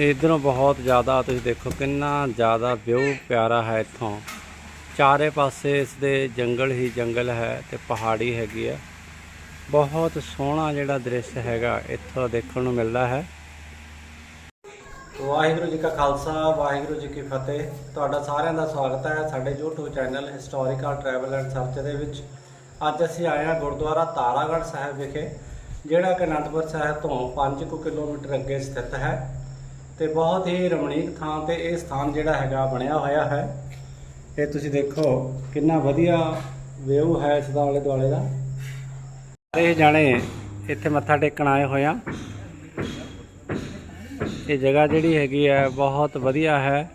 ਇਧਰੋਂ ਬਹੁਤ ਜ਼ਿਆਦਾ ਤੁਸੀਂ ਦੇਖੋ ਕਿੰਨਾ ਜ਼ਿਆਦਾ ਵਿਊ ਪਿਆਰਾ ਹੈ ਇੱਥੋਂ। ਚਾਰੇ ਪਾਸੇ ਇਸ ਦੇ ਜੰਗਲ ਹੀ ਜੰਗਲ ਹੈ ਤੇ ਪਹਾੜੀ ਹੈਗੀ ਹੈ। ਬਹੁਤ ਸੋਹਣਾ ਜਿਹੜਾ ਦ੍ਰਿਸ਼ ਹੈਗਾ ਇੱਥੋਂ ਦੇਖਣ ਨੂੰ ਮਿਲਦਾ ਹੈ। ਵਾਹਿਗੁਰੂ ਜੀ ਕਾ ਖਾਲਸਾ, ਵਾਹਿਗੁਰੂ ਜੀ ਕੀ ਫਤਿਹ। ਤੁਹਾਡਾ ਸਾਰਿਆਂ ਦਾ ਸਵਾਗਤ ਹੈ ਸਾਡੇ YouTube channel historical travel and search ਦੇ ਵਿੱਚ। ਅੱਜ ਅਸੀਂ ਆਏ ਹਾਂ ਗੁਰਦੁਆਰਾ ਤਾਰਾਗੜ੍ਹ ਸਾਹਿਬ ਵਿਖੇ, ਜਿਹੜਾ ਕਿ ਅਨੰਦਪੁਰ ਸਾਹਿਬ ਤੋਂ 5 ਕੁ ਕਿਲੋਮੀਟਰ ਅੱਗੇ ਸਥਿਤ ਹੈ। ਤੇ ਬਹੁਤ ਹੀ ਰਮਣੀਕ ਥਾਂ ਤੇ ਇਹ ਸਥਾਨ ਜਿਹੜਾ ਹੈਗਾ ਬਣਿਆ ਹੋਇਆ ਹੈ। ਇਹ ਤੁਸੀਂ ਦੇਖੋ ਕਿੰਨਾ ਵਧੀਆ ਵਿਊ ਹੈ ਇਸ ਦਾ ਆਲੇ ਦੁਆਲੇ ਦਾ। ਸਾਰੇ ਜਾਣੇ ਇੱਥੇ ਮੱਥਾ ਟੇਕਣ ਆਏ ਹੋਏ ਆ। ਇਹ ਜਗ੍ਹਾ ਜਿਹੜੀ ਹੈਗੀ ਹੈ ਬਹੁਤ ਵਧੀਆ ਹੈ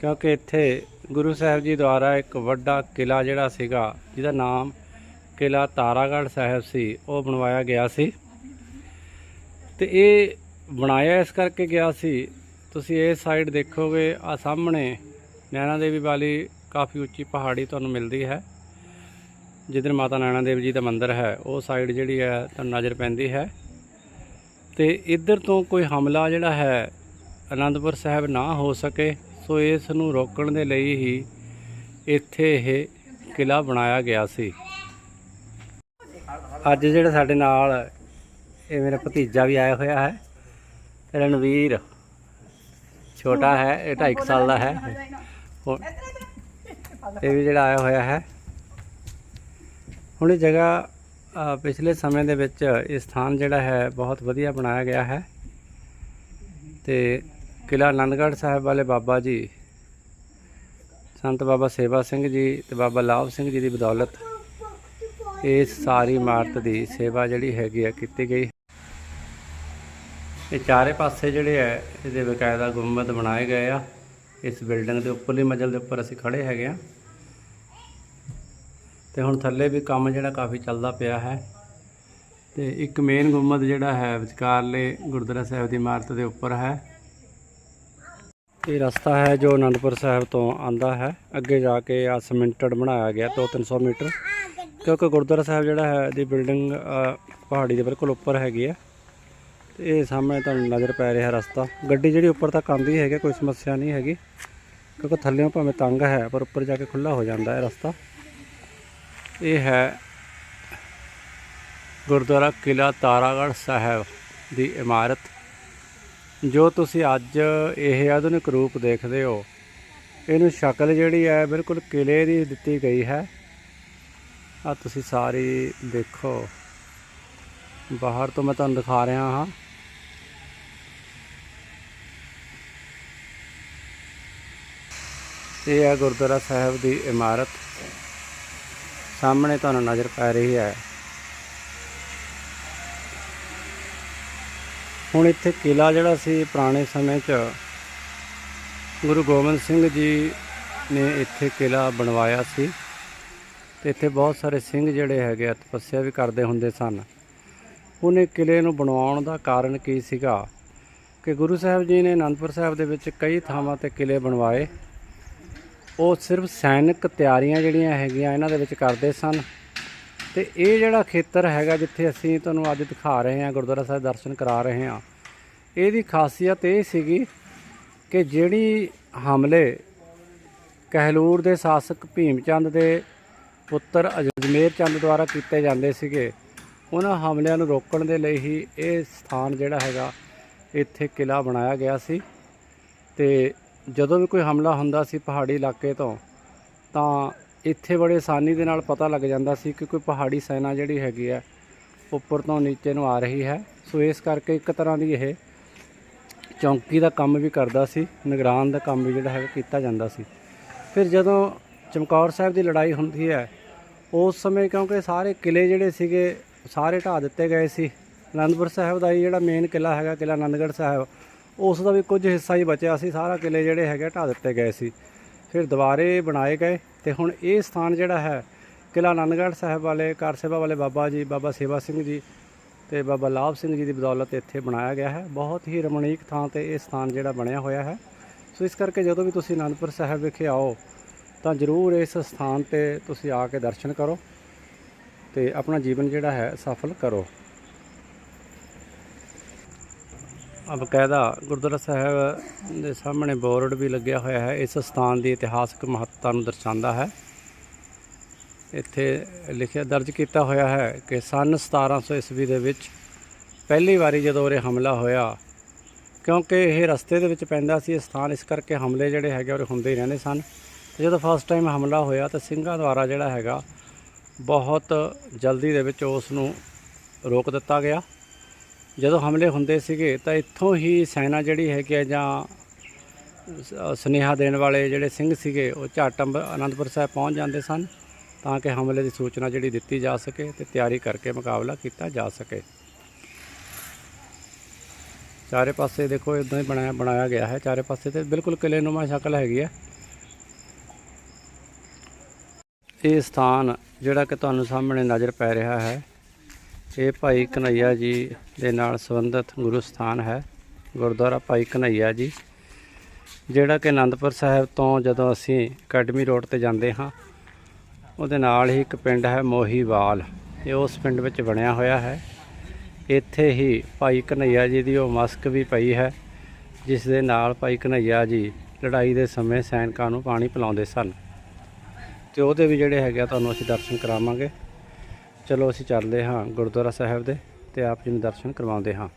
ਕਿਉਂਕਿ ਇੱਥੇ ਗੁਰੂ ਸਾਹਿਬ ਜੀ ਦੁਆਰਾ ਇੱਕ ਵੱਡਾ ਕਿਲਾ ਜਿਹੜਾ ਸੀਗਾ, ਜਿਹਦਾ ਨਾਮ ਕਿਲਾ ਤਾਰਾਗੜ੍ਹ ਸਾਹਿਬ ਸੀ, ਉਹ ਬਣਵਾਇਆ ਗਿਆ ਸੀ। ਤੇ ਇਹ ਬਣਾਇਆ ਇਸ ਕਰਕੇ ਗਿਆ ਸੀ। ਤੁਸੀਂ ਇਹ ਸਾਈਡ ਦੇਖੋਗੇ, ਆ ਸਾਹਮਣੇ ਨੈਣਾ ਦੇਵੀ ਵਾਲੀ ਕਾਫੀ ਉੱਚੀ ਪਹਾੜੀ ਤੁਹਾਨੂੰ ਮਿਲਦੀ ਹੈ। ਜਿੱਧਰ ਮਾਤਾ ਨੈਣਾ ਦੇਵੀ ਜੀ ਦਾ ਮੰਦਿਰ ਹੈ, ਉਹ ਸਾਈਡ ਜਿਹੜੀ ਹੈ ਤੁਹਾਨੂੰ ਨਜ਼ਰ ਪੈਂਦੀ ਹੈ। ਤੇ ਇੱਧਰ ਤੋਂ ਕੋਈ ਹਮਲਾ ਜਿਹੜਾ ਹੈ, ਅਨੰਦਪੁਰ ਸਾਹਿਬ ਨਾ ਹੋ ਸਕੇ, ਸੋ ਇਸ ਨੂੰ ਰੋਕਣ ਦੇ ਲਈ ਹੀ ਇੱਥੇ ਇਹ ਕਿਲਾ ਬਣਾਇਆ ਗਿਆ ਸੀ। ਅੱਜ ਜਿਹੜਾ ਸਾਡੇ ਨਾਲ ਇਹ ਮੇਰਾ ਭਤੀਜਾ ਵੀ ਆਇਆ ਹੋਇਆ ਹੈ। ਰਣਵੀਰ। ਛੋਟਾ ਹੈ, ਇਹ 2.5 ਸਾਲ ਦਾ ਹੈ। ਇਹ ਵੀ ਜਿਹੜਾ ਆਇਆ ਹੋਇਆ ਹੈ। ਹੁਣ ਇਹ ਜਗ੍ਹਾ ਪਿਛਲੇ ਸਮੇਂ ਦੇ ਵਿੱਚ ਇਹ ਸਥਾਨ ਜਿਹੜਾ ਹੈ, ਬਹੁਤ ਵਧੀਆ ਬਣਾਇਆ ਗਿਆ ਹੈ। ਤੇ ਕਿਲਾ ਆਨੰਦਗੜ੍ਹ ਸਾਹਿਬ ਵਾਲੇ ਬਾਬਾ ਜੀ, ਸੰਤ ਬਾਬਾ ਸੇਵਾ ਸਿੰਘ ਜੀ ਤੇ ਬਾਬਾ ਲਾਭ ਸਿੰਘ ਜੀ ਦੀ ਬਦੌਲਤ ਇਸ ਸਾਰੀ ਇਮਾਰਤ ਦੀ ਸੇਵਾ ਜਿਹੜੀ ਹੈਗੀ ਹੈ ਕੀਤੀ ਗਈ। ਇਹ ਚਾਰੇ ਪਾਸੇ ਜਿਹੜੇ ਹੈ, ਇਹਦੇ ਬਕਾਇਦਾ ਗੁੰਬਦ ਬਣਾਏ ਗਏ ਆ। ਇਸ ਬਿਲਡਿੰਗ ਦੇ ਉੱਪਰਲੀ ਮੰਜ਼ਲ ਦੇ ਉੱਪਰ ਅਸੀਂ ਖੜੇ ਹੈਗੇ ਆ ਤੇ ਹੁਣ ਥੱਲੇ ਵੀ ਕੰਮ ਜਿਹੜਾ ਕਾਫੀ ਚੱਲਦਾ ਪਿਆ ਹੈ। ਤੇ ਇੱਕ ਮੇਨ ਗੁੰਬਦ ਜਿਹੜਾ ਹੈ, ਵਿਚਕਾਰਲੇ ਗੁਰਦੁਆਰਾ ਸਾਹਿਬ ਦੀ ਇਮਾਰਤ ਦੇ ਉੱਪਰ ਹੈ। ਇਹ ਰਸਤਾ ਹੈ ਜੋ ਅਨੰਦਪੁਰ ਸਾਹਿਬ ਤੋਂ ਆਂਦਾ ਹੈ। ਅੱਗੇ ਜਾ ਕੇ ਆ ਸਿਮੈਂਟਡ ਬਣਾਇਆ ਗਿਆ 2-300 ਮੀਟਰ। ਕਿਉਂਕਿ ਗੁਰਦੁਆਰਾ ਸਾਹਿਬ ਜਿਹੜਾ ਹੈ ਦੀ ਬਿਲਡਿੰਗ ਪਹਾੜੀ ਦੇ ਬਿਲਕੁਲ ਉੱਪਰ ਹੈਗੀ ਹੈ। ਤੇ ਇਹ ਸਾਹਮਣੇ ਤੁਹਾਨੂੰ ਨਜ਼ਰ ਪੈ ਰਿਹਾ ਰਸਤਾ। ਗੱਡੀ ਜਿਹੜੀ ਉੱਪਰ ਤੱਕ ਆਂਦੀ ਹੈਗੀ, ਕੋਈ ਸਮੱਸਿਆ ਨਹੀਂ ਹੈਗੀ, ਕਿਉਂਕਿ ਥੱਲੇੋਂ ਭਾਵੇਂ ਤੰਗ ਹੈ, ਪਰ ਉੱਪਰ ਜਾ ਕੇ ਖੁੱਲਾ ਹੋ ਜਾਂਦਾ ਹੈ ਰਸਤਾ। ਇਹ ਹੈ ਗੁਰਦੁਆਰਾ ਕਿਲਾ ਤਾਰਾਗੜ੍ਹ ਸਾਹਿਬ ਦੀ ਇਮਾਰਤ। ਜੋ ਤੁਸੀਂ ਅੱਜ ਇਹ ਆਧੁਨਿਕ ਰੂਪ ਦੇਖਦੇ ਹੋ, ਇਹਨੂੰ ਸ਼ਕਲ ਜਿਹੜੀ ਹੈ, ਬਿਲਕੁਲ ਕਿਲੇ ਦੀ ਦਿੱਤੀ ਗਈ ਹੈ। ਆ ਤੁਸੀਂ ਸਾਰੀ ਦੇਖੋ। ਬਾਹਰ ਤੋਂ ਮੈਂ ਤੁਹਾਨੂੰ ਦਿਖਾ ਰਿਹਾ ਹਾਂ। ਇਹ ਹੈ ਗੁਰਦੁਆਰਾ ਸਾਹਿਬ ਦੀ ਇਮਾਰਤ। ਸਾਹਮਣੇ ਤੁਹਾਨੂੰ ਨਜ਼ਰ ਪੈ ਰਹੀ ਹੈ। ਹੁਣ ਇੱਥੇ ਕਿਲਾ ਜਿਹੜਾ ਸੀ ਪੁਰਾਣੇ ਸਮੇਂ 'ਚ, ਗੁਰੂ ਗੋਬਿੰਦ ਸਿੰਘ ਜੀ ਨੇ ਇੱਥੇ ਕਿਲਾ ਬਣਵਾਇਆ ਸੀ। ਤੇ ਇੱਥੇ ਬਹੁਤ ਸਾਰੇ ਸਿੰਘ ਜਿਹੜੇ ਹੈਗੇ ਆ, ਤਪੱਸਿਆ ਵੀ ਕਰਦੇ ਹੁੰਦੇ ਸਨ। ਉਹਨੇ ਕਿਲੇ ਨੂੰ ਬਣਾਉਣ ਦਾ ਕਾਰਨ ਕੀ ਸੀਗਾ? ਕਿ ਗੁਰੂ ਸਾਹਿਬ ਜੀ ਨੇ ਅਨੰਦਪੁਰ ਸਾਹਿਬ ਦੇ ਵਿੱਚ ਕਈ ਥਾਵਾਂ ਤੇ ਕਿਲੇ ਬਣਵਾਏ। ਉਹ ਸਿਰਫ ਸੈਨਿਕ ਤਿਆਰੀਆਂ ਜਿਹੜੀਆਂ ਹੈਗੀਆਂ ਇਹਨਾਂ ਦੇ ਵਿੱਚ ਕਰਦੇ ਸਨ। ਤੇ ਇਹ ਜਿਹੜਾ ਖੇਤਰ ਹੈਗਾ ਜਿੱਥੇ ਅਸੀਂ ਤੁਹਾਨੂੰ ਅੱਜ ਦਿਖਾ ਰਹੇ ਹਾਂ, ਗੁਰਦੁਆਰਾ ਸਾਹਿਬ ਦਰਸ਼ਨ ਕਰਾ ਰਹੇ ਹਾਂ, ਇਹਦੀ ਖਾਸੀਅਤ ਇਹ ਸੀਗੀ ਕਿ ਜਿਹੜੀ ਹਮਲੇ ਕਹਿਲੂਰ ਦੇ ਸ਼ਾਸਕ ਭੀਮ ਚੰਦ ਦੇ ਪੁੱਤਰ ਅਜਮੇਰ ਚੰਦ ਦੁਆਰਾ ਕੀਤੇ ਜਾਂਦੇ ਸੀਗੇ, ਉਹਨਾਂ ਹਮਲਿਆਂ ਨੂੰ ਰੋਕਣ ਦੇ ਲਈ ਹੀ ਇਹ ਸਥਾਨ ਜਿਹੜਾ ਹੈਗਾ ਇੱਥੇ ਕਿਲਾ ਬਣਾਇਆ ਗਿਆ ਸੀ। ਤੇ ਜਦੋਂ ਵੀ ਕੋਈ ਹਮਲਾ ਹੁੰਦਾ ਸੀ ਪਹਾੜੀ ਇਲਾਕੇ ਤੋਂ, ਤਾਂ ਇੱਥੇ ਬੜੇ ਆਸਾਨੀ ਦੇ ਨਾਲ ਪਤਾ ਲੱਗ ਜਾਂਦਾ ਸੀ ਕਿ ਕੋਈ ਪਹਾੜੀ ਸੈਨਾ ਜਿਹੜੀ ਹੈਗੀ ਹੈ, ਉੱਪਰ ਤੋਂ ਨੀਚੇ ਨੂੰ ਆ ਰਹੀ ਹੈ। ਸੋ ਇਸ ਕਰਕੇ ਇੱਕ ਤਰ੍ਹਾਂ ਦੀ ਇਹ ਚੌਂਕੀ ਦਾ ਕੰਮ ਵੀ ਕਰਦਾ ਸੀ, ਨਿਗਰਾਨ ਦਾ ਕੰਮ ਵੀ ਜਿਹੜਾ ਹੈਗਾ ਕੀਤਾ ਜਾਂਦਾ ਸੀ। ਫਿਰ ਜਦੋਂ ਚਮਕੌਰ ਸਾਹਿਬ ਦੀ ਲੜਾਈ ਹੁੰਦੀ ਹੈ, ਉਸ ਸਮੇਂ ਕਿਉਂਕਿ ਸਾਰੇ ਕਿਲੇ ਜਿਹੜੇ ਸੀਗੇ, ਸਾਰੇ ਢਾਹ ਦਿੱਤੇ ਗਏ ਸੀ। ਅਨੰਦਪੁਰ ਸਾਹਿਬ ਦਾ ਹੀ ਜਿਹੜਾ ਮੇਨ ਕਿਲਾ ਹੈਗਾ ਕਿਲਾ ਆਨੰਦਗੜ੍ਹ ਸਾਹਿਬ ਉਸ ਦਾ ਵੀ ਕੁਝ ਹਿੱਸਾ ਹੀ ਬਚਿਆ ਸੀ, ਸਾਰਾ ਕਿਲੇ ਜਿਹੜੇ ਹੈਗੇ ਢਾਹ ਦਿੱਤੇ ਗਏ ਸੀ। ਫਿਰ ਦੁਬਾਰੇ ਬਣਾਏ ਗਏ ਤੇ ਹੁਣ ਇਹ ਸਥਾਨ ਜਿਹੜਾ ਹੈ ਕਿਲਾ ਆਨੰਦਗੜ੍ਹ ਸਾਹਿਬ ਵਾਲੇ ਕਾਰ ਸੇਵਾ ਵਾਲੇ ਬਾਬਾ ਜੀ, ਬਾਬਾ ਸੇਵਾ ਸਿੰਘ ਜੀ ਤੇ ਬਾਬਾ ਲਾਭ ਸਿੰਘ ਜੀ ਦੀ ਬਦੌਲਤ ਇੱਥੇ ਬਣਾਇਆ ਗਿਆ ਹੈ। ਬਹੁਤ ਹੀ ਰਮਣੀਕ ਥਾਂ ਤੇ ਇਹ ਸਥਾਨ ਜਿਹੜਾ ਬਣਿਆ ਹੋਇਆ ਹੈ। ਸੋ ਇਸ ਕਰਕੇ ਜਦੋਂ ਵੀ ਤੁਸੀਂ ਅਨੰਦਪੁਰ ਸਾਹਿਬ ਵਿਖੇ ਆਓ, ਤਾਂ ਜ਼ਰੂਰ ਇਸ ਸਥਾਨ ਤੇ ਤੁਸੀਂ ਆ ਕੇ ਦਰਸ਼ਨ ਕਰੋ ਤੇ ਆਪਣਾ ਜੀਵਨ ਜਿਹੜਾ ਹੈ ਸਫਲ ਕਰੋ। ਬਕਾਇਦਾ ਗੁਰਦੁਆਰਾ ਸਾਹਿਬ ਦੇ ਸਾਹਮਣੇ ਬੋਰਡ ਵੀ ਲੱਗਿਆ ਹੋਇਆ ਹੈ। ਇਸ ਸਥਾਨ ਦੀ ਇਤਿਹਾਸਕ ਮਹੱਤਤਾ ਨੂੰ ਦਰਸਾਉਂਦਾ ਹੈ। ਇੱਥੇ ਲਿਖਿਆ, ਦਰਜ ਕੀਤਾ ਹੋਇਆ ਹੈ ਕਿ ਸਨ 1700 ਈਸਵੀ ਦੇ ਵਿੱਚ ਪਹਿਲੀ ਵਾਰੀ ਜਦੋਂ ਉਰੇ ਹਮਲਾ ਹੋਇਆ, ਕਿਉਂਕਿ ਇਹ ਰਸਤੇ ਦੇ ਵਿੱਚ ਪੈਂਦਾ ਸੀ, ਇਹ ਸਥਾਨ ਇਸ ਕਰਕੇ ਹਮਲੇ ਜਿਹੜੇ ਹੈਗੇ ਉਰੇ ਹੁੰਦੇ ਹੀ ਰਹਿੰਦੇ ਸਨ। ਤੇ ਜਦੋਂ ਫਸਟ ਟਾਈਮ ਹਮਲਾ ਹੋਇਆ ਤਾਂ ਸਿੰਘਾਂ ਦੁਆਰਾ ਜਿਹੜਾ ਹੈਗਾ, ਬਹੁਤ ਜਲਦੀ ਦੇ ਵਿੱਚ ਉਸ ਨੂੰ ਰੋਕ ਦਿੱਤਾ ਗਿਆ। ਜਦੋਂ ਹਮਲੇ ਹੁੰਦੇ ਸੀਗੇ ਤਾਂ ਇੱਥੋਂ ਹੀ ਸੈਨਾ ਜਿਹੜੀ ਹੈਗੀ ਹੈ ਜਾਂ ਸ- ਸੁਨੇਹਾ ਦੇਣ ਵਾਲੇ ਜਿਹੜੇ ਸਿੰਘ ਸੀਗੇ, ਉਹ ਝੱਟ ਅੰਬ ਅਨੰਦਪੁਰ ਸਾਹਿਬ ਪਹੁੰਚ ਜਾਂਦੇ ਸਨ ਤਾਂ ਕਿ ਹਮਲੇ ਦੀ ਸੂਚਨਾ ਜਿਹੜੀ ਦਿੱਤੀ ਜਾ ਸਕੇ ਤੇ ਤਿਆਰੀ ਕਰਕੇ ਮੁਕਾਬਲਾ ਕੀਤਾ ਜਾ ਸਕੇ। ਚਾਰੇ ਪਾਸੇ ਦੇਖੋ ਇਦਾਂ ਹੀ ਬਣਾਇਆ ਬਣਾਇਆ ਗਿਆ ਹੈ। ਚਾਰੇ ਪਾਸੇ ਤੇ ਬਿਲਕੁਲ ਕਿਲੇ ਨੂਮਾ ਸ਼ਕਲ ਹੈਗੀ ਹੈ। ਇਹ ਸਥਾਨ ਜਿਹੜਾ ਕਿ ਤੁਹਾਨੂੰ ਸਾਹਮਣੇ ਨਜ਼ਰ ਪੈ ਰਿਹਾ ਹੈ ਇਹ ਭਾਈ ਕਨਈਆ ਜੀ ਦੇ ਨਾਲ ਸੰਬੰਧਿਤ ਗੁਰੂ ਸਥਾਨ ਹੈ, ਗੁਰਦੁਆਰਾ ਭਾਈ ਕਨਈਆ ਜੀ, ਜਿਹੜਾ ਕਿ ਆਨੰਦਪੁਰ ਸਾਹਿਬ ਤੋਂ ਜਦੋਂ ਅਸੀਂ ਅਕੈਡਮੀ ਰੋਡ ਤੇ ਜਾਂਦੇ ਹਾਂ, ਉਹਦੇ ਨਾਲ ਹੀ ਇੱਕ ਪਿੰਡ ਹੈ ਮੋਹੀਵਾਲ, ਇਹ ਉਸ ਪਿੰਡ ਵਿੱਚ ਬਣਿਆ ਹੋਇਆ ਹੈ। ਇੱਥੇ ਹੀ ਭਾਈ ਕਨਈਆ ਜੀ ਦੀ ਉਹ ਮਸਕ ਵੀ ਪਈ ਹੈ, ਜਿਸ ਦੇ ਨਾਲ ਭਾਈ ਕਨਈਆ ਜੀ ਲੜਾਈ ਦੇ ਸਮੇਂ ਸੈਨਿਕਾਂ ਨੂੰ ਪਾਣੀ ਪਿਲਾਉਂਦੇ ਸਨ। ਤੇ ਉਹਦੇ ਵੀ ਜਿਹੜੇ ਹੈਗੇ ਆ, ਤੁਹਾਨੂੰ ਅਸੀਂ ਦਰਸ਼ਨ ਕਰਾਵਾਂਗੇ। ਚਲੋ ਅਸੀਂ ਚੱਲਦੇ ਹਾਂ ਗੁਰਦੁਆਰਾ ਸਾਹਿਬ ਦੇ ਤੇ ਆਪ ਜੀ ਨੂੰ ਦਰਸ਼ਨ ਕਰਵਾਉਂਦੇ ਹਾਂ।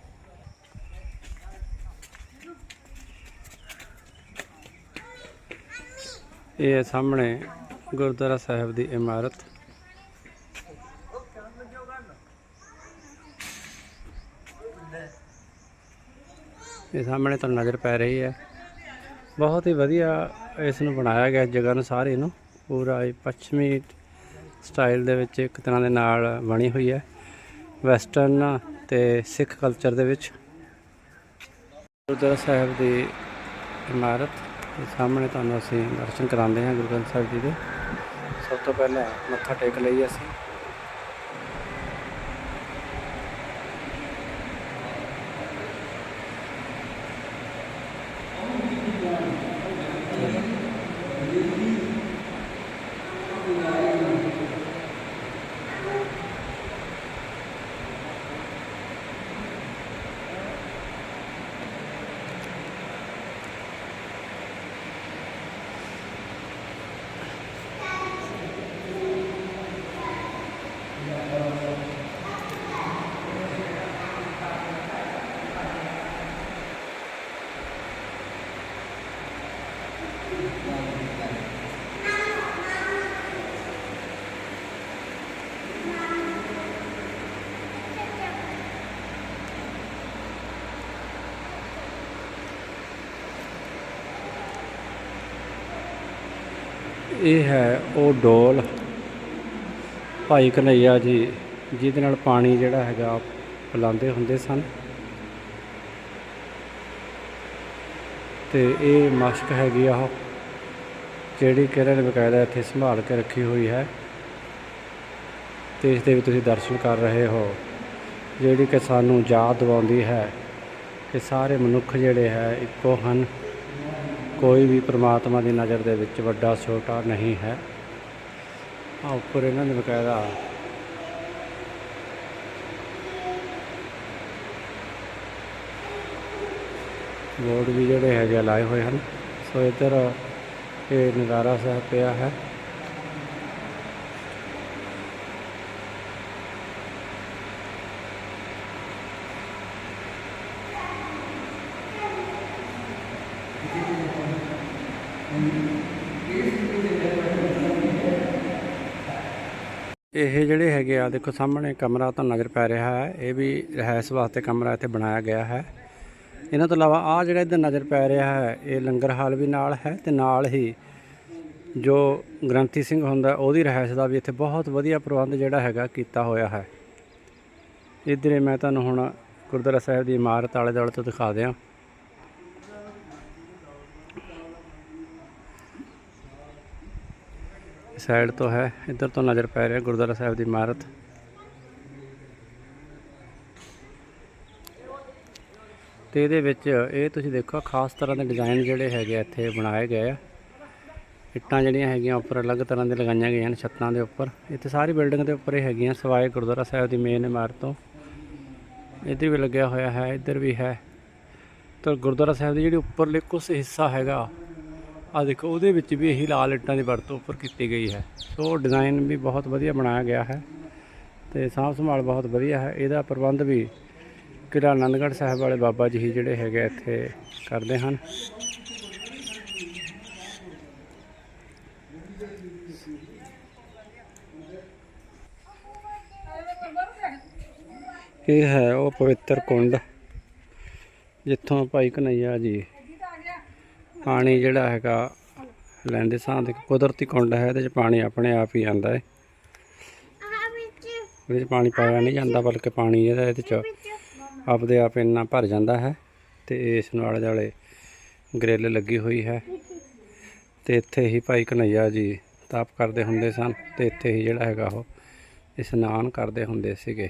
ਇਹ ਸਾਹਮਣੇ ਗੁਰਦੁਆਰਾ ਸਾਹਿਬ ਦੀ ਇਮਾਰਤ। ਇਹ ਸਾਹਮਣੇ ਤੁਹਾਨੂੰ ਨਜ਼ਰ ਪੈ ਰਹੀ ਹੈ। ਬਹੁਤ ਹੀ ਵਧੀਆ ਇਸ ਨੂੰ ਬਣਾਇਆ ਗਿਆ ਇਸ ਜਗ੍ਹਾ ਨੂੰ ਸਾਰੇ ਨੂੰ ਪੂਰਾ ਇਹ ਪੱਛਮੀ ਸਟਾਈਲ ਦੇ ਵਿੱਚ ਇੱਕ ਤਰ੍ਹਾਂ ਦੇ ਨਾਲ ਬਣੀ ਹੋਈ ਹੈ। ਵੈਸਟਰਨ ਤੇ ਸਿੱਖ ਕਲਚਰ ਦੇ ਵਿੱਚ। ਗੁਰਦੁਆਰਾ ਸਾਹਿਬ ਦੀ ਇਮਾਰਤ ਦੇ ਸਾਹਮਣੇ ਤੁਹਾਨੂੰ ਅਸੀਂ ਦਰਸ਼ਨ ਕਰਾਉਂਦੇ ਹਾਂ ਗੁਰੂ ਗ੍ਰੰਥ ਸਾਹਿਬ ਜੀ ਦੇ। ਸਭ ਤੋਂ ਪਹਿਲਾਂ ਮੱਥਾ ਟੇਕ ਲਈਏ ਅਸੀਂ। ਇਹ ਹੈ ਉਹ ਡੋਲ ਭਾਈ ਕਨਈਆ ਜੀ, ਜਿਹਦੇ ਨਾਲ ਪਾਣੀ ਜਿਹੜਾ ਹੈਗਾ ਪਿਲਾਉਂਦੇ ਹੁੰਦੇ ਸਨ। ਤੇ ਇਹ ਮਸ਼ਕ ਹੈਗੀ ਆ ਉਹ, ਜਿਹੜੀ ਕਿ ਇਹਨਾਂ ਨੇ ਬਕਾਇਦਾ ਇੱਥੇ ਸੰਭਾਲ ਕੇ ਰੱਖੀ ਹੋਈ ਹੈ। ਤੇ ਇਸ ਦੇ ਵੀ ਤੁਸੀਂ ਦਰਸ਼ਨ ਕਰ ਰਹੇ ਹੋ। ਜਿਹੜੀ ਕਿ ਸਾਨੂੰ ਯਾਦ ਦਿਵਾਉਂਦੀ ਹੈ ਕਿ ਸਾਰੇ ਮਨੁੱਖ ਜਿਹੜੇ ਹੈ ਇੱਕੋ ਹਨ। ਕੋਈ ਵੀ ਪ੍ਰਮਾਤਮਾ ਦੀ ਨਜ਼ਰ ਦੇ ਵਿੱਚ ਵੱਡਾ, ਛੋਟਾ ਨਹੀਂ ਹੈ। ਆ ਉੱਪਰ ਇਹਨਾਂ ਨੇ ਬਕਾਇਦਾ ਬੋਰਡ ਵੀ ਜਿਹੜੇ ਹੈਗੇ ਆ ਲਾਏ ਹੋਏ ਹਨ। ਸੋ ਇੱਧਰ ਇਹ ਨਜ਼ਾਰਾ ਸਾਹਿਬ ਪਿਆ ਹੈ। ਇਹ ਜਿਹੜੇ ਹੈਗੇ ਆ, ਦੇਖੋ ਸਾਹਮਣੇ ਕਮਰਾ ਤਾਂ ਨਜ਼ਰ ਪੈ ਰਿਹਾ ਹੈ, ਇਹ ਵੀ ਰਹਿਸ ਵਾਸਤੇ ਕਮਰਾ ਇੱਥੇ ਬਣਾਇਆ ਗਿਆ ਹੈ। ਇਹਨਾਂ ਤੋਂ ਇਲਾਵਾ ਆ ਜਿਹੜਾ ਇੱਧਰ ਨਜ਼ਰ ਪੈ ਰਿਹਾ ਹੈ, ਇਹ ਲੰਗਰ ਹਾਲ ਵੀ ਨਾਲ ਹੈ ਤੇ ਨਾਲ ਹੀ ਜੋ ਗ੍ਰੰਥੀ ਸਿੰਘ ਹੁੰਦਾ, ਉਹਦੀ ਰਹਿਸ ਦਾ ਵੀ ਇੱਥੇ ਬਹੁਤ ਵਧੀਆ ਪ੍ਰਬੰਧ ਜਿਹੜਾ ਹੈਗਾ ਕੀਤਾ ਹੋਇਆ ਹੈ। ਇਧਰੇ ਮੈਂ ਤੁਹਾਨੂੰ ਹੁਣ ਗੁਰਦੁਆਰਾ ਸਾਹਿਬ ਦੀ ਇਮਾਰਤ ਆਲੇ ਦੁਆਲੇ ਤੋਂ ਦਿਖਾ ਦਿਆਂ। ਸਾਈਡ ਤੋਂ ਹੈ, ਇੱਧਰ ਤੋਂ ਨਜ਼ਰ ਪੈ ਰਿਹਾ ਗੁਰਦੁਆਰਾ ਸਾਹਿਬ ਦੀ ਇਮਾਰਤ। ਤੇ ਇਹਦੇ ਵਿੱਚ ਇਹ ਤੁਸੀਂ ਦੇਖੋ, ਖਾਸ ਤਰ੍ਹਾਂ ਦੇ ਡਿਜ਼ਾਈਨ ਜਿਹੜੇ ਹੈਗੇ ਇੱਥੇ ਬਣਾਏ ਗਏ ਆ। ਇੱਟਾਂ ਜਿਹੜੀਆਂ ਹੈਗੀਆਂ ਉੱਪਰ, ਅਲੱਗ ਤਰ੍ਹਾਂ ਦੇ ਲਗਾਈਆਂ ਗਈਆਂ ਨੇ ਛੱਤਾਂ ਦੇ ਉੱਪਰ। ਇੱਥੇ ਸਾਰੀ ਬਿਲਡਿੰਗ ਦੇ ਉੱਪਰ ਹੀ ਹੈਗੀਆਂ, ਸਵਾਏ ਗੁਰਦੁਆਰਾ ਸਾਹਿਬ ਦੀ ਮੇਨ ਇਮਾਰਤ ਤੋਂ। ਇੱਧਰ ਵੀ ਲੱਗਿਆ ਹੋਇਆ ਹੈ, ਇੱਧਰ ਵੀ ਹੈ। ਤਾਂ ਗੁਰਦੁਆਰਾ ਸਾਹਿਬ ਦੀ ਜਿਹੜੀ ਉੱਪਰਲੇ ਕੁਛ ਹਿੱਸਾ ਹੈਗਾ ਆ ਦੇਖੋ, ਉਹਦੇ ਵਿੱਚ ਵੀ ਇਹੀ ਲਾਲ ਇੱਟਾਂ ਦੀ ਵਰਤੋਂ ਉੱਪਰ ਕੀਤੀ ਗਈ ਹੈ। ਸੋ ਡਿਜ਼ਾਈਨ ਵੀ ਬਹੁਤ ਵਧੀਆ ਬਣਾਇਆ ਗਿਆ ਹੈ ਤੇ ਸਾਂਭ ਸੰਭਾਲ ਬਹੁਤ ਵਧੀਆ ਹੈ। ਇਹਦਾ ਪ੍ਰਬੰਧ ਵੀ ਕਿਲ੍ਹਾ ਆਨੰਦਗੜ੍ਹ ਸਾਹਿਬ ਵਾਲੇ ਬਾਬਾ ਜੀ ਜਿਹੜੇ ਹੈਗੇ ਇੱਥੇ ਕਰਦੇ ਹਨ। ਇਹ ਹੈ ਉਹ ਪਵਿੱਤਰ ਕੁੰਡ, ਜਿੱਥੋਂ ਭਾਈ ਕਨਈਆ ਜੀ ਪਾਣੀ ਜਿਹੜਾ ਹੈਗਾ, ਲੈਂਦੇ ਸਾਂ ਤੇ ਕੁਦਰਤੀ ਕੁੰਡ ਹੈ, ਇਹਦੇ ਚ ਪਾਣੀ ਆਪਣੇ ਆਪ ਹੀ ਆਉਂਦਾ ਹੈ ਇਹਦੇ ਚ ਪਾਣੀ ਪਾਇਆ ਨਹੀਂ ਜਾਂਦਾ, ਬਲਕਿ ਪਾਣੀ ਇਹਦਾ ਇਹਦੇ ਚ ਆਪਦੇ ਆਪ ਇੰਨਾ ਭਰ ਜਾਂਦਾ ਹੈ ਤੇ ਇਸ ਨਾਲ ਜਾਲੇ ਗ੍ਰਿਲ ਲੱਗੀ ਹੋਈ ਹੈ। ਤੇ ਇੱਥੇ ਹੀ ਭਾਈ ਕਨਈਆ ਜੀ ਤਾਪ ਕਰਦੇ ਹੁੰਦੇ ਸਨ ਤੇ ਇੱਥੇ ਹੀ ਜਿਹੜਾ ਹੈਗਾ ਉਹ ਇਸ਼ਨਾਨ ਕਰਦੇ ਹੁੰਦੇ ਸੀਗੇ।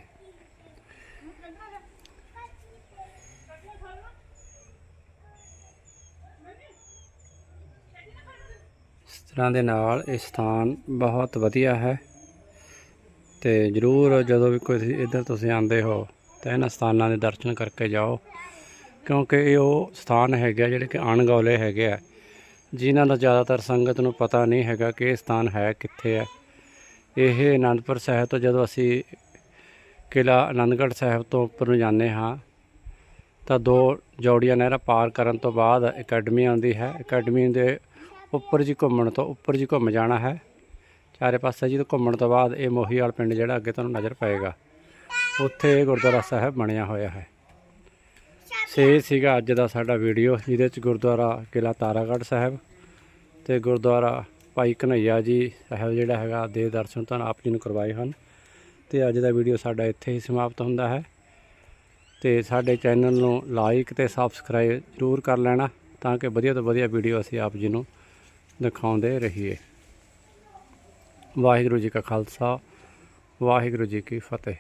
ਇਸ ਦੇ ਨਾਲ ਇਹ ਸਥਾਨ ਬਹੁਤ ਵਧੀਆ ਹੈ। ਤੇ ਜਰੂਰ ਜਦੋਂ ਵੀ ਕੋਈ ਇੱਧਰ ਤੁਸੀਂ ਆਉਂਦੇ ਹੋ ਤਾਂ ਇਹਨਾਂ ਸਥਾਨਾਂ ਦੇ ਦਰਸ਼ਨ ਕਰਕੇ ਜਾਓ, ਕਿਉਂਕਿ ਇਹ ਉਹ ਸਥਾਨ ਹੈਗੇ ਆ ਜਿਹੜੇ ਕਿ ਅਣਗੌਲੇ ਹੈਗੇ ਆ, ਜਿਨ੍ਹਾਂ ਦਾ ਜ਼ਿਆਦਾਤਰ ਸੰਗਤ ਨੂੰ ਪਤਾ ਨਹੀਂ ਹੈਗਾ ਕਿ ਇਹ ਸਥਾਨ ਹੈ ਕਿੱਥੇ ਹੈ ਇਹ ਅਨੰਦਪੁਰ ਸਾਹਿਬ ਤੋਂ ਜਦੋਂ ਅਸੀਂ ਕਿਲ੍ਹਾ ਆਨੰਦਗੜ੍ਹ ਸਾਹਿਬ ਤੋਂ ਉੱਪਰ ਨੂੰ ਜਾਂਦੇ ਹਾਂ, ਤਾਂ ਦੋ ਜੌੜੀਆਂ ਨਹਿਰਾਂ ਪਾਰ ਕਰਨ ਤੋਂ ਬਾਅਦ ਅਕੈਡਮੀ ਆਉਂਦੀ ਹੈ। ਅਕੈਡਮੀ ਦੇ ਉੱਪਰ ਜੀ ਘੁੰਮਣ ਤੋਂ ਉੱਪਰ ਜੀ ਘੁੰਮ ਜਾਣਾ ਹੈ। ਚਾਰੇ ਪਾਸੇ ਜੀ ਤੋਂ ਘੁੰਮਣ ਤੋਂ ਬਾਅਦ ਇਹ ਮੋਹੀਵਾਲ ਪਿੰਡ ਜਿਹੜਾ ਅੱਗੇ ਤੁਹਾਨੂੰ ਨਜ਼ਰ ਪਏਗਾ, ਉੱਥੇ ਇਹ ਗੁਰਦੁਆਰਾ ਸਾਹਿਬ ਬਣਿਆ ਹੋਇਆ ਹੈ। ਸੇ ਸੀਗਾ ਅੱਜ ਦਾ ਸਾਡਾ ਵੀਡੀਓ, ਜਿਹਦੇ ਚ ਗੁਰਦੁਆਰਾ ਕਿਲ੍ਹਾ ਤਾਰਾਗੜ੍ਹ ਸਾਹਿਬ ਤੇ ਗੁਰਦੁਆਰਾ ਭਾਈ ਕਨਈਆ ਜੀ ਸਾਹਿਬ ਜਿਹੜਾ ਹੈਗਾ ਦੇ ਦਰਸ਼ਨ ਤੁਹਾਨੂੰ ਆਪ ਜੀ ਨੂੰ ਕਰਵਾਏ ਹਨ। ਤੇ ਅੱਜ ਦਾ ਵੀਡੀਓ ਸਾਡਾ ਇੱਥੇ ਹੀ ਸਮਾਪਤ ਹੁੰਦਾ ਹੈ। ਤੇ ਸਾਡੇ ਚੈਨਲ ਨੂੰ ਲਾਈਕ ਤੇ ਸਬਸਕ੍ਰਾਈਬ ਜ਼ਰੂਰ ਕਰ ਲੈਣਾ ਤਾਂ ਕਿ ਵਧੀਆ ਤੋਂ ਵਧੀਆ ਵੀਡੀਓ ਅਸੀਂ ਆਪ ਜੀ ਨੂੰ ਦਿਖਾਉਂਦੇ ਰਹੀਏ। ਵਾਹਿਗੁਰੂ ਜੀ ਕਾ ਖਾਲਸਾ ਵਾਹਿਗੁਰੂ ਜੀ ਕੀ ਫਤਿਹ।